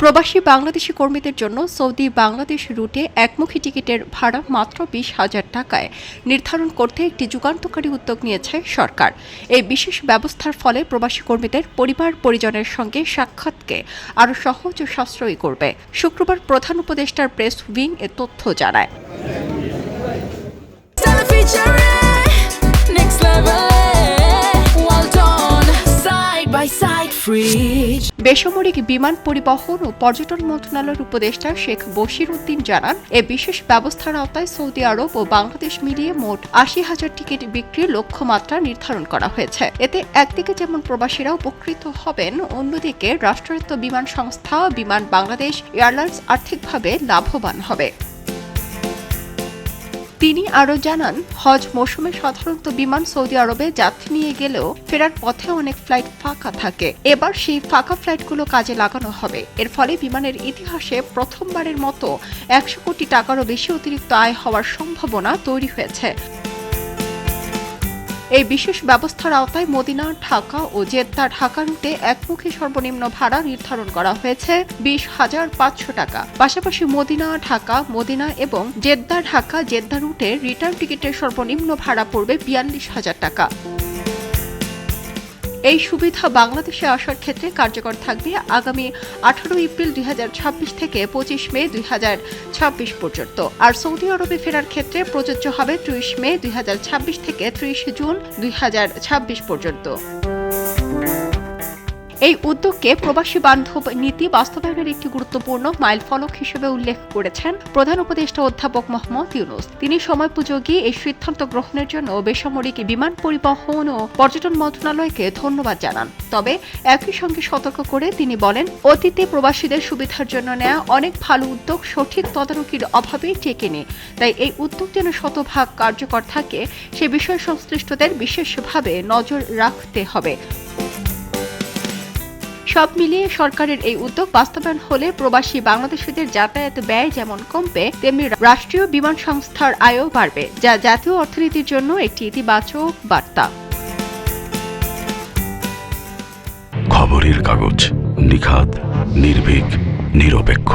প্রবাসী বাংলাদেশি কর্মীদের জন্য সৌদি বাংলাদেশ রুটে একমুখী টিকিটের ভাড়া মাত্র বিশ হাজার টাকায় নির্ধারণ করতে একটি যুগান্তকারী উদ্যোগ নিয়েছে সরকার। এই বিশেষ ব্যবস্থার ফলে প্রবাসী কর্মীদের পরিবার পরিজনের সঙ্গে সাক্ষাৎকে আরও সহজ ও সাশ্রয়ী করবে। শুক্রবার প্রধান উপদেষ্টার প্রেস উইং এ তথ্য জানায়। বেসামরিক বিমান পরিবহন ও পর্যটন মন্ত্রণালয়ের উপদেষ্টা শেখ বশির উদ্দিন জানান, এ বিশেষ ব্যবস্থার আওতায় সৌদি আরব ও বাংলাদেশ মিলিয়ে মোট আশি হাজার টিকিট বিক্রির লক্ষ্যমাত্রা নির্ধারণ করা হয়েছে। এতে একদিকে যেমন প্রবাসীরা উপকৃত হবেন, অন্যদিকে রাষ্ট্রায়ত্ত বিমান সংস্থা বিমান বাংলাদেশ এয়ারলাইন্স আর্থিকভাবে লাভবান হবে। তিনি আরও জানান, হজ মৌসুমে সাধারণত বিমান সৌদি আরবে যাত্রী নিয়ে গেলেও ফেরার পথে অনেক ফ্লাইট ফাঁকা থাকে। এবার সেই ফাঁকা ফ্লাইটগুলো কাজে লাগানো হবে। এর ফলে বিমানের ইতিহাসে প্রথমবারের মতো একশো কোটি টাকারও বেশি অতিরিক্ত আয় হওয়ার সম্ভাবনা তৈরি হয়েছে। এই বিশেষ ব্যবস্থার আওতায় মদিনা, ঢাকা ও জেদ্দা, ঢাকা রুটে একমুখী সর্বনিম্ন ভাড়া নির্ধারণ করা হয়েছে বিশ হাজার পাঁচশো টাকা। পাশাপাশি মদিনা, ঢাকা, মদিনা এবং জেদ্দা, ঢাকা, জেদ্দা রুটে রিটার্ন টিকিটের সর্বনিম্ন ভাড়া পড়বে বিয়াল্লিশ হাজার টাকা। এই সুবিধা বাংলাদেশে আসার ক্ষেত্রে কার্যকর থাকবে আগামী আঠারো এপ্রিল দুই হাজার ছাব্বিশ থেকে পঁচিশ মে দুই হাজার ছাব্বিশ পর্যন্ত। আর সৌদি আরবে ফেরার ক্ষেত্রে প্রযোজ্য হবে ত্রিশ মে দুই হাজার ছাব্বিশ থেকে ত্রিশ জুন দুই হাজার ছাব্বিশ পর্যন্ত। এই উদ্যোগকে প্রবাসী বান্ধব নীতি বাস্তবায়নের একটি গুরুত্বপূর্ণ মাইলফলক হিসেবে উল্লেখ করেছেন প্রধান উপদেষ্টা অধ্যাপক মোহাম্মদ ইউনুস। তিনি সময়োপযোগী এই সিদ্ধান্ত গ্রহণের জন্য বেসামরিক বিমান পরিবহন ও পর্যটন মন্ত্রণালয়কে ধন্যবাদ জানান। তবে একই সঙ্গে সতর্ক করে তিনি বলেন, অতীতে প্রবাসীদের সুবিধার জন্য নেওয়া অনেক ভালো উদ্যোগ সঠিক তদারকির অভাবেই টেকেনি তাই এই উদ্যোগ যেন শতভাগ কার্যকর থাকে, সে বিষয়ে সংশ্লিষ্টদের বিশেষভাবে নজর রাখতে হবে। সব মিলিয়ে সরকারের এই উদ্যোগ বাস্তবায়ন হলে প্রবাসী বাংলাদেশিদের যাতায়াত ব্যয় যেমন কমবে, তেমনি রাষ্ট্রীয় বিমান সংস্থার আয়ও বাড়বে, যা জাতীয় অর্থনীতির জন্য একটি ইতিবাচক বার্তা। খবরের কাগজ নিখাত নির্ভীক, নিরপেক্ষ।